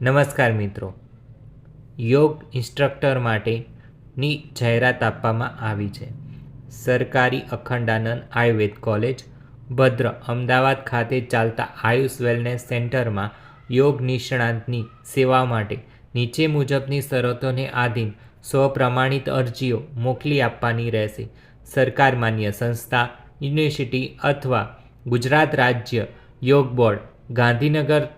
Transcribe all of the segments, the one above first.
નમસ્કાર મિત્રો. યોગ ઇન્સ્ટ્રક્ટર માટેની જાહેરાત આપવામાં આવી છે. સરકારી અખંડાનંદ આયુર્વેદ કોલેજ, ભદ્ર અમદાવાદ ખાતે ચાલતા આયુષ વેલનેસ સેન્ટરમાં યોગ નિષ્ણાતની સેવા માટે નીચે મુજબની શરતોને આધીન સ્વપ્રમાણિત અરજીઓ મોકલી આપવાની રહેશે. સરકાર માન્ય સંસ્થા, યુનિવર્સિટી અથવા ગુજરાત રાજ્ય યોગ બોર્ડ, ગાંધીનગર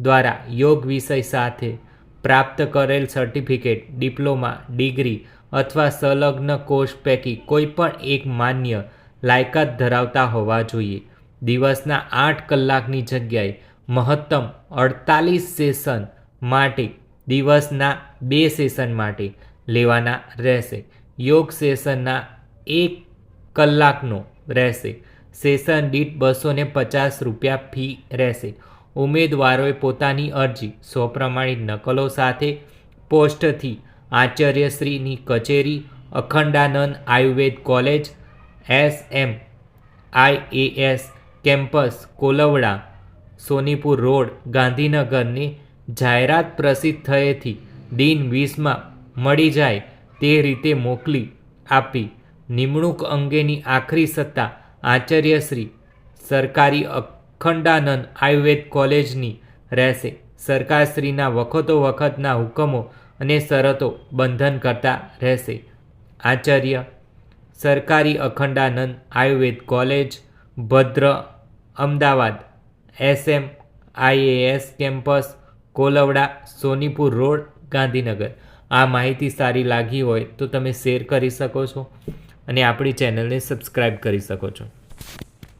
દ્વારા યોગ વિષય સાથે પ્રાપ્ત કરેલ સર્ટિફિકેટ ડિપ્લોમા ડિગ્રી અથવા સંલગ્ન કોર્સ પૈકી કોઈપણ એક માન્ય લાયકાત ધરાવતા હોવા જોઈએ. દિવસના આઠ કલાકની જગ્યાએ મહત્તમ અડતાલીસ સેશન માટે, દિવસના બે સેશન માટે લેવાના રહેશે. યોગ સેશનના એક કલાકનો રહેશે. સેશન દીઠ બસો પચાસ રૂપિયા ફી રહેશે. ઉમેદવારોએ પોતાની અરજી સ્વપ્રમાણિત નકલો સાથે પોસ્ટથી આચાર્યશ્રીની કચેરી, Akhandanand Ayurved college S M IAS campus, Kolavada, Sonipur road, ગાંધીનગરની જાહેરાત પ્રસિદ્ધ થયેથી દિન વીસમાં મળી જાય તે રીતે મોકલી આપી. નિમણૂક અંગેની આખરી સત્તા આચાર્યશ્રી સરકારી અખંડાનંદ આયુર્વેદ કોલેજની રહેશે. સરકારશ્રીના વખતો વખતના હુકમો અને શરતો બંધન કરતા રહેશે. આચાર્ય સરકારી Akhandanand Ayurved college, Bhadra, Ahmedabad, S M, IAS campus, Kolavada, Sonipur road, Gandhinagar. આ માહિતી સારી લાગી હોય તો તમે શેર કરી શકો છો અને આપણી ચેનલને સબસ્ક્રાઈબ કરી શકો છો.